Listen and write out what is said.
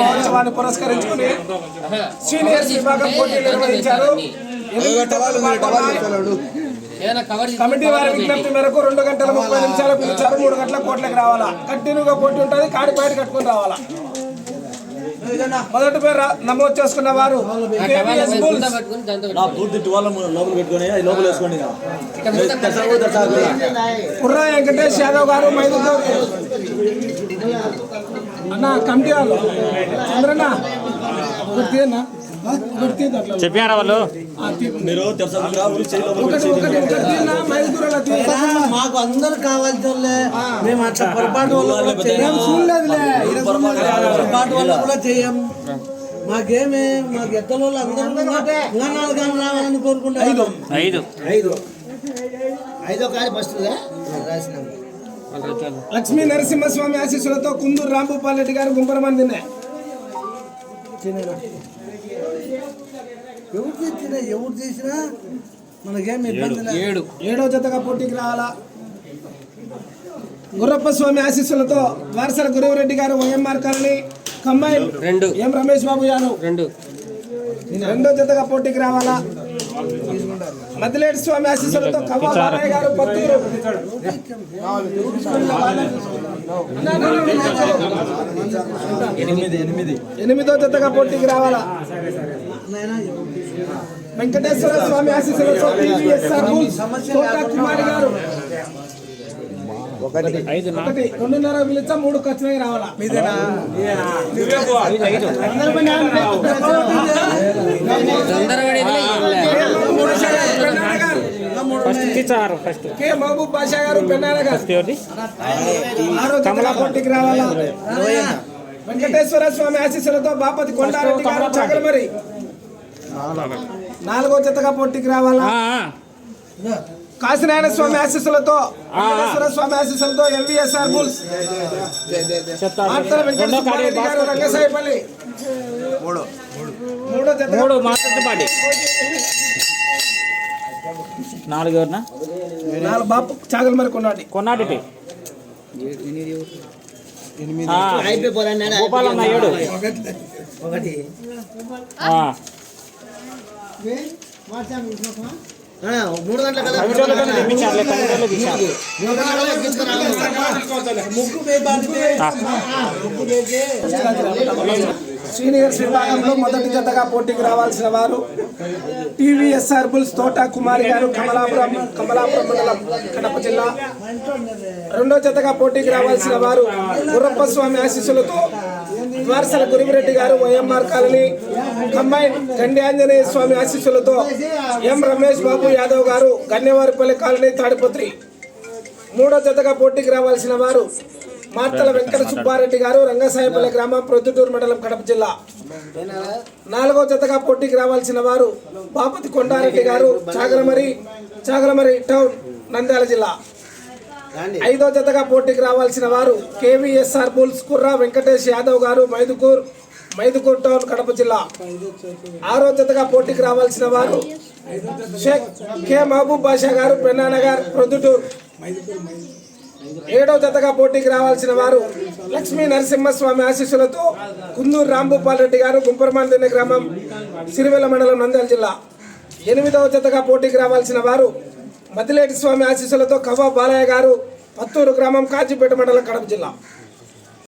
మహోత్సవాన్ని పురస్కరించుకుని సీనియర్స్ విభాగం పోటీలు నిర్వహించారు. కమిటీ వారి విజ్ఞప్తి మేరకు రెండు గంటల ముప్పై నిమిషాలు పిలిచారు మూడు గంటల కోట్లకి రావాలా? కంటిన్యూగా పోటీ ఉంటుంది. కాడి బయట కట్టుకుని రావాలా? మొదటి పేరు నమోదు చేసుకున్న వారు. కుర్రా వెంకటేష్ యాదవ్ గారు మైదుకూరు అన్న కమిటీ వాళ్ళు చంద్రన్న చెప్పారా వాళ్ళు. మీరు. మాకు అందరు కావాల్సిన మేము అట్లా పొరపాటు వల్ల కూడా. పొరపాటు వల్ల చేయం. మాకేమి మాకు వాళ్ళు అందరూ ఇంకా నాలుగు గంటలు రావాలని కోరుకుంటాం ఐదు. ఐదు. ఐదో. కాదు ఫస్ట్ రాసినాం. లక్ష్మీ నరసింహస్వామి ఆశీస్సులతో కుందూరు రాంభూపాల్ రెడ్డి గారు గుంపరమని తిన్నాయి. ఎవరు చేసినా ఎవరు చేసినా మనకేమి ఇబ్బంది ఏడు. ఏడో జతగా పోటీకి రావాలా? గుర్రప్ప స్వామి ఆశీస్సులతో వారసల గురువరెడ్డి గారు వైఎంఆర్ కాలనీ కంబైన్ రెండు. ఎం రమేష్ బాబు యాదవ్. రెండు. రెండో జతగా పోటీకి రావాలా? మద్దిలేటి స్వామి ఆశీస్సులతో బాలయ్య గారు పత్తూరు ఎనిమిది జతగా పోటీకి రావాలా? వెంకటేశ్వర స్వామి ఆశీస్సులతో టీవీఎస్ఆర్ కుమారి గారు. ఒకటి. రెండున్నర పిలిచా మూడు ఖచ్చితంగా రావాలా? పెన్నాడ గారు ఫస్ట్ తీసారు ఫస్ట్. కె మహబూబ్ బాషా గారు పెన్నాడ గారు. పోటీకి రావాలా? వెంకటేశ్వర స్వామి ఆశీస్సులతో బాపతి కొండారెడ్డి గారు చగలమరి. నాలుగో జతగా పోటీకి రావాలా. కాశీనారాయణ స్వామి ఆశీస్సులతో వెంకటేశ్వర స్వామి ఆశీస్సులతో ఎంవిఎస్ఆర్ బుల్స్. రంగసాయిపల్లి. మూడో. జత మూడు మాస్టర్ పాటి. నాలుగు ఎవరినా నాలుగు బాపు కొన్నాటి. కొన్నాటి గోపాలన్న ఏడు. ఒకటి. మూడు గంటల కదా విభాగంలో మొదటి జతగా పోటీకి రావాల్సిన వారు టీవీఎస్ఆర్ బుల్స్ తోట కుమారి గారు కమలాపురం కమలాపురం మండలం కడప జిల్లా. రెండో జతగా పోటీకి రావాల్సిన వారు గుర్రప్ప స్వామి ఆశీస్సులతో వారసల గురిమిరెడ్డి గారు YMR colony combine Gandi Anjaneya Swamy ఆశీస్సులతో ఎం రమేష్ బాబు యాదవ్ గారు గన్నేవారిపల్లి కాలనీ తాడిపత్రి. మూడో జతగా పోటీకి రావాల్సిన వారు మార్తల వెంకట సుబ్బారెడ్డి గారు రంగసాయపల్లి గ్రామం ప్రొద్దుటూరు మండలం కడప జిల్లా. నాలుగో జతగా పోటీకి రావాల్సిన వారు బాపతి కొండారెడ్డి గారు చాగలమరి చాగలమరి టౌన్ నంద్యాల జిల్లా. ఐదో జతగా పోటీకి రావాల్సిన వారు కేవీఎస్ఆర్ బుల్స్ కుర్రా వెంకటేష్ యాదవ్ గారు మైదుకూర్ మైదుకూర్ టౌన్ కడప జిల్లా. ఆరో జతగా పోటీకి రావాల్సిన వారు షేక్ కె మహబూబ్ బాషా గారు పెన్నానగర్ ప్రొద్దుటూరు. ఏడవ జతగా పోటీకి రావాల్సిన వారు లక్ష్మీ నరసింహస్వామి ఆశీస్సులతో కుందూరు రాంభూపాల్ రెడ్డి గారు గుంపరమాందిన గ్రామం సిరివెల్ల మండలం నంద్యాల జిల్లా. ఎనిమిదవ జతగా పోటీకి రావాల్సిన వారు మద్దిలేటి స్వామి ఆశీస్సులతో కవ్వ బాలయ్య గారు పత్తూరు గ్రామం కాజీపేట మండలం కడప జిల్లా.